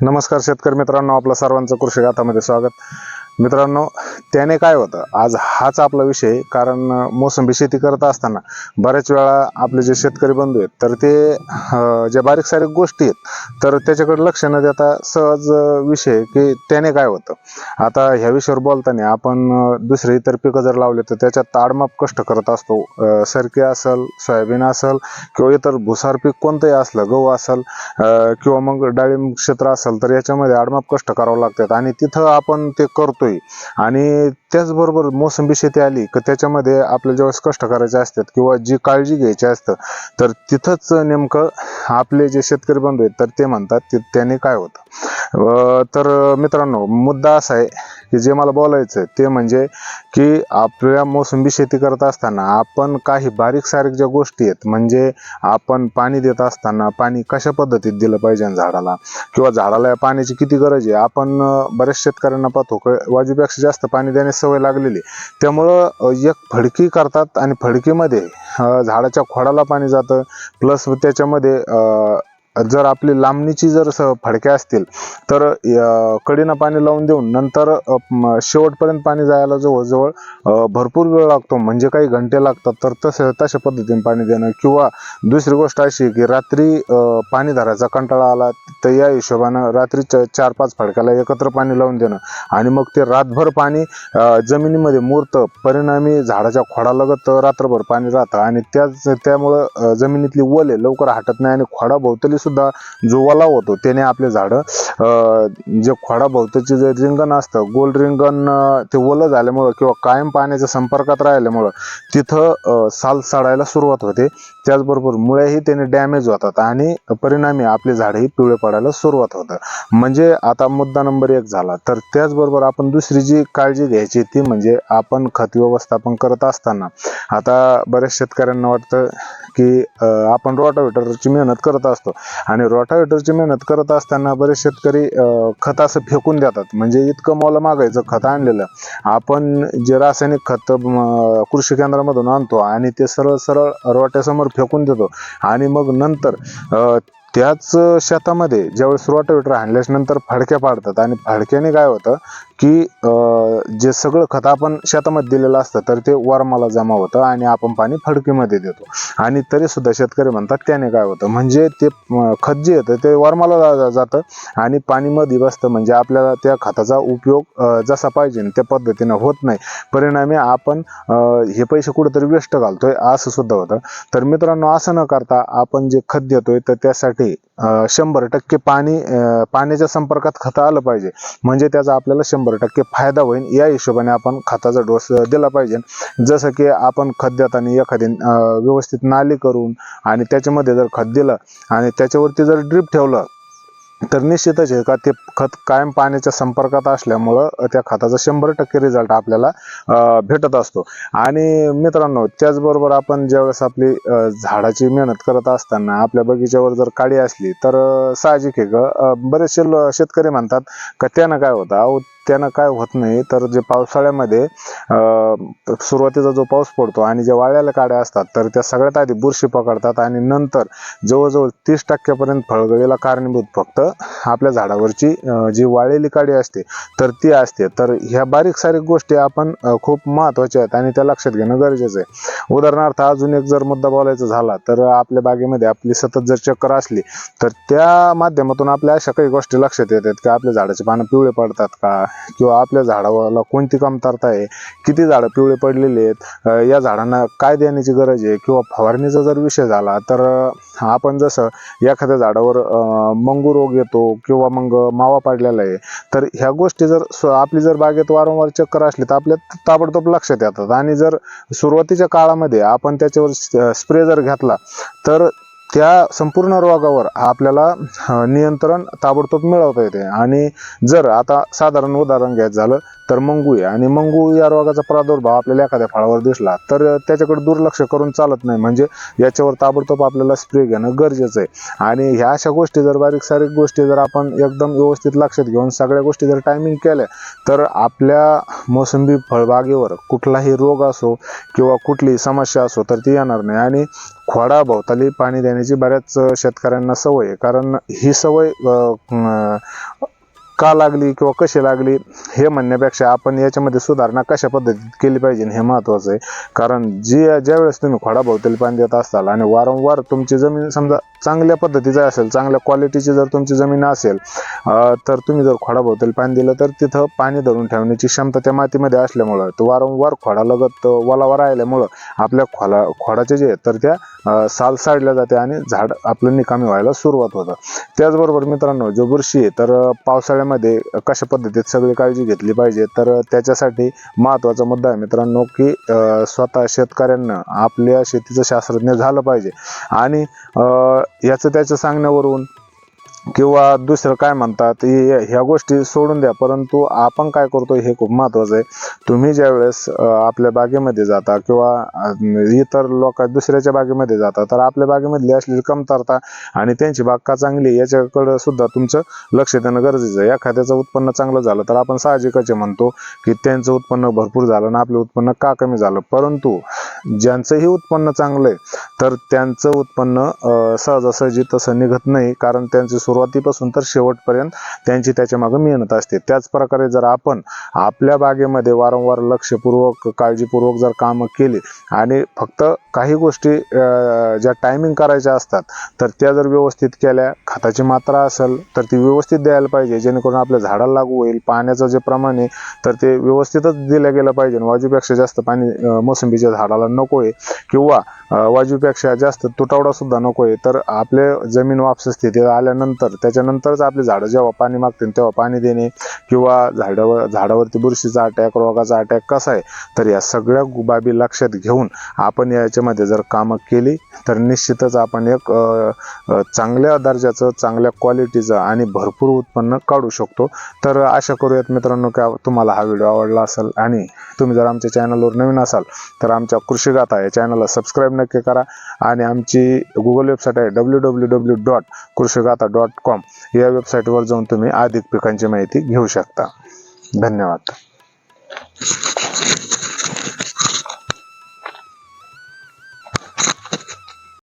नमस्कार शेतकरी मित्रांनो आपलं सर्वांचं कृषी गाथामध्ये स्वागत. मित्रांनो त्याने काय होतं? आज हाच आपला विषय कारण मोसंबी शेती करत असताना बऱ्याच वेळा आपले जे शेतकरी बंधू आहेत तर ते ज्या बारीक सारीक गोष्टी आहेत तर त्याच्याकडे लक्ष न देता सहज विषय की त्याने काय होतं? आता ह्या विषयावर बोलताना आपण दुसरे इतर पिकं जर लावले तर त्याच्यात ताडमाप कष्ट करत असतो. सरकी असल सोयाबीन असल किंवा इतर भुसार पीक कोणतंही असलं गहू असल किंवा मग डाळिंब क्षेत्र असेल तर याच्यामध्ये आडमाप कष्ट करावं लागतात. आणि तिथं आपण ते करतो करतोय. आणि त्याचबरोबर मोसंबी शेती आली की त्याच्यामध्ये आपल्याला ज्यावेळेस कष्ट करायचे असतात किंवा जी काळजी घ्यायची असतं तर तिथंच नेमकं आपले जे शेतकरी बंधू आहेत तर ते म्हणतात की त्याने काय होतं? तर मित्रांनो मुद्दा असा आहे की जे मला बोलायचं आहे ते म्हणजे की आपल्या मोसंबी शेती करत असताना आपण काही बारीक सारीक ज्या गोष्टी आहेत म्हणजे आपण पाणी देत असताना पाणी कशा पद्धतीत दिलं पाहिजे झाडाला? किंवा झाडाला या पाण्याची किती गरज आहे? आपण बऱ्याच शेतकऱ्यांना पाहतो वाजूपेक्षा जास्त पाणी देण्याची सवय लागलेली त्यामुळं एक फडकी करतात आणि फडकीमध्ये झाडाच्या खोडाला पाणी जातं. प्लस त्याच्यामध्ये जर आपली लांबणीची जर स फडक्या असतील तर कडीनं पाणी लावून देऊन नंतर शेवटपर्यंत पाणी जायला जवळजवळ भरपूर वेळ लागतो. म्हणजे काही घंटे लागतात. तर तसं तशा पद्धतीने पाणी देणं किंवा दुसरी गोष्ट अशी की रात्री पाणी धरायचा कंटाळा आला तर या हिशोबानं रात्री चार पाच फडक्याला एकत्र पाणी लावून देणं. आणि मग ते रातभर पाणी जमिनीमध्ये मुरतं परिणामी झाडाच्या खोडालगत रात्रभर पाणी राहतं. आणि त्याच त्यामुळं जमिनीतली वले लवकर हटत नाही आणि खोडाभोवताली सुद्धा जो ओलावा होतो. त्याने आपले झाडं जे खोडाभोवताचे जे रिंगण असतं गोल रिंगण ते ओलं झाल्यामुळं किंवा कायम पाण्याच्या संपर्कात राहिल्यामुळं तिथं साल सडायला सुरुवात होते. त्याचबरोबर मुळ्याही त्याने डॅमेज होतात आणि परिणामी आपले झाडही पिवळे पडायला सुरुवात होतं म्हणजे आता मुद्दा नंबर एक झाला. तर त्याचबरोबर आपण दुसरी जी काळजी घ्यायची ती म्हणजे आपण खत व्यवस्थापन करत असताना. आता बऱ्याच शेतकऱ्यांना वाटतं की आपण रोटावेटरची मेहनत करत असतो. आणि रोटावेटरची मेहनत करत असताना बरेच शेतकरी खत असं फेकून देतात. म्हणजे इतकं मोल मागायचं खत आणलेलं. आपण जे रासायनिक खत कृषी केंद्रामधून आणतो आणि ते सरळ सरळ रोट्यासमोर फेकून देतो. आणि मग नंतर अं, त्याच शेतामध्ये ज्यावेळेस रोटावेटर हाणल्याच्यानंतर फडक्या पाडतात आणि फडक्याने काय होतं की जे सगळं खत आपण शेतामध्ये दिलेलं असतं तर ते वरमाला जमा होतं आणि आपण पाणी फडकीमध्ये देतो. आणि तरी सुद्धा शेतकरी म्हणतात त्याने काय होतं म्हणजे ते खत जे येतं ते वरमाला जातं आणि पाणी मध्ये बसतं म्हणजे आपल्याला त्या खताचा उपयोग जसा पाहिजे त्या पद्धतीनं होत नाही. परिणामी आपण हे पैसे कुठेतरी वेस्ट घालतोय असं सुद्धा होतं. तर मित्रांनो असं न करता आपण जे खत देतोय तर त्यासाठी अं, शंभर टक्के पाणी पाण्याच्या संपर्कात खतं आलं पाहिजे. म्हणजे त्याचा आपल्याला शंभर टक्के फायदा होईल. या हिशोबाने आपण खताचा डोस दिला पाहिजे. जसं की आपण खत देताना एखादी व्यवस्थित नाली करून आणि त्याच्यामध्ये जर खत दिलं आणि त्याच्यावरती जर ड्रीप ठेवलं तर निश्चितच आहे का ते खत कायम पाण्याच्या संपर्कात असल्यामुळं त्या खताचा शंभर टक्के रिझल्ट आपल्याला भेटत असतो. आणि मित्रांनो त्याचबरोबर आपण ज्यावेळेस आपली झाडाची मेहनत करत असताना आपल्या बगीच्यावर जर काडी असली तर साहजिक आहे ग. बरेचसे शेतकरी म्हणतात का त्यानं काय होतं अहो त्यानं काय होत नाही तर जे पावसाळ्यामध्ये सुरुवातीचा जो पाऊस पडतो आणि जे वाळ्याला काड्या असतात तर त्या सगळ्यात आधी बुरशी पकडतात आणि नंतर जवळजवळ तीस टक्क्यापर्यंत फळगळीला कारणीभूत फक्त आपल्या झाडावरची जी वाळलेली काडी असते तर ती असते. तर ह्या बारीक सारीक गोष्टी आपण खूप महत्त्वाच्या आहेत आणि त्या लक्षात घेणं गरजेचं आहे. उदाहरणार्थ अजून एक जर मुद्दा बोलायचा झाला तर आपल्या बागेमध्ये आपली सतत जर चक्कर असली तर त्या माध्यमातून आपल्या अशा काही गोष्टी लक्षात येतात की आपल्या झाडाचे पानं पिवळे पडतात का? किंवा आपल्या झाडाला कोणती कमतरता आहे? किती झाडं पिवळे पडलेली आहेत? या झाडांना काय देण्याची गरज आहे? किंवा फवारणीचा जर विषय झाला तर आपण जसं एखाद्या झाडावर मंगू रोग येतो किंवा मग मावा पडलेला आहे तर ह्या गोष्टी जर आपली जर बागेत वारंवार चक्कर असली तर आपल्या ताबडतोब लक्षात येतात. आणि जर सुरुवातीच्या काळामध्ये आपण त्याच्यावर स्प्रे जर घेतला तर त्या संपूर्ण रोगावर आपल्याला नियंत्रण ताबडतोब मिळवता येते. आणि जर आता साधारण उदाहरण घ्यायचं झालं तर मंगू आहे आणि मंगू या रोगाचा प्रादुर्भाव आपल्याला एखाद्या फळावर दिसला तर त्याच्याकडे दुर्लक्ष करून चालत नाही. म्हणजे याच्यावर ताबडतोब आपल्याला स्प्रे घेणं गरजेचं आहे. आणि ह्या अशा गोष्टी जर बारीक सारीक गोष्टी जर आपण एकदम व्यवस्थित लक्षात घेऊन सगळ्या गोष्टी जर टायमिंग केल्या तर आपल्या मोसंबी फळबागेवर कुठलाही रोग असो किंवा कुठलीही समस्या असो तर ती येणार नाही. आणि खोडा भोवताली पाणी देण्याची बऱ्याच शेतकऱ्यांना सवय आहे. कारण ही सवय का लागली किंवा कशी लागली हे म्हणण्यापेक्षा आपण याच्यामध्ये सुधारणा कशा पद्धतीत केली पाहिजे हे महत्वाचं आहे. कारण जी ज्या वेळेस तुम्ही खोडाभोवतील पाणी देत असाल आणि वारंवार तुमची जमीन समजा चांगल्या पद्धतीची असेल चांगल्या क्वालिटीची जर तुमची जमीन असेल तर तुम्ही जर खोडाभोवतील पाणी दिलं तर तिथं पाणी धरून ठेवण्याची क्षमता त्या मातीमध्ये असल्यामुळं तर वारंवार खोडालगत वलावा राहिल्यामुळं आपल्या खोला खोडाचे जे तर त्या साल साडल्या जाते आणि झाड आपलं निकामी व्हायला सुरुवात होतं. त्याचबरोबर मित्रांनो जो बुरशी आहे तर पावसाळ्या पावसाळ्यामध्ये कशा पद्धतीत सगळी काळजी घेतली पाहिजे? तर त्याच्यासाठी महत्त्वाचा मुद्दा आहे मित्रांनो की स्वतः शेतकऱ्यांना आपल्या शेतीचं शास्त्रज्ञ झालं पाहिजे. आणि अं, याचं त्याचं सांगण्यावरून किंवा दुसरं काय म्हणतात ह्या गोष्टी सोडून द्या. परंतु आपण काय करतो हे खूप महत्वाचं आहे. तुम्ही ज्या वेळेस आपल्या बागेमध्ये जाता किंवा इतर लोक दुसऱ्याच्या बागेमध्ये जाता तर आपल्या बागेमधली असलेली कमतरता आणि त्यांची बाग का चांगली आहे सुद्धा तुमचं लक्ष देणं गरजेचं आहे. एखाद्याचं उत्पन्न चांगलं झालं तर आपण साहजिकच म्हणतो की त्यांचं उत्पन्न भरपूर झालं आणि आपलं उत्पन्न का कमी झालं. परंतु ज्यांचंही उत्पन्न चांगलं आहे तर त्यांचं उत्पन्न सहजासहजी तसं निघत नाही. कारण त्यांची सुरुवातीपासून तर शेवटपर्यंत त्यांची त्याच्यामागे मेहनत असते. त्याच प्रकारे जर आपण आपल्या बागेमध्ये वारंवार लक्षपूर्वक काळजीपूर्वक जर कामं केली आणि फक्त काही गोष्टी ज्या टायमिंग करायच्या असतात तर त्या जर व्यवस्थित केल्या खताची मात्रा असेल तर ती व्यवस्थित द्यायला पाहिजे जेणेकरून आपल्या झाडाला लागू होईल पाण्याचं जे प्रमाण आहे तर ते व्यवस्थितच दिलं गेलं पाहिजे. वाजूपेक्षा जास्त पाणी मोसंबीच्या झाडाला नको आहे किंवा वाजूपेक्षा जास्त तुटवडा सुद्धा नको आहे तर आपले जमीन वापस स्थितीत आल्यानंतर त्याच्यानंतरच आपली झाडं जेव्हा पाणी मागतील तेव्हा पाणी देणे किंवा झाडावर झाडावरती बुरशीचा अटॅक रोगाचा अटॅक कसा आहे तर या सगळ्या बाबी लक्षात घेऊन आपण याच्यामध्ये जर कामं केली तर निश्चितच आपण एक चांगल्या दर्जाचं चांगल्या क्वालिटीचं आणि भरपूर उत्पन्न काढू शकतो. तर आशा करूयात मित्रांनो का तुम्हाला हा व्हिडिओ आवडला असेल आणि तुम्ही जर आमच्या चॅनलवर नवीन असाल तर आमच्या कृषीगाथा या चॅनलला सबस्क्राईब नक्की करा आणि आमची गुगल वेबसाईट आहे W W W dot Krushigatha dot com या वेबसाईटवर जाऊन तुम्ही अधिक पिकांची माहिती घेऊ शकता. धन्यवाद.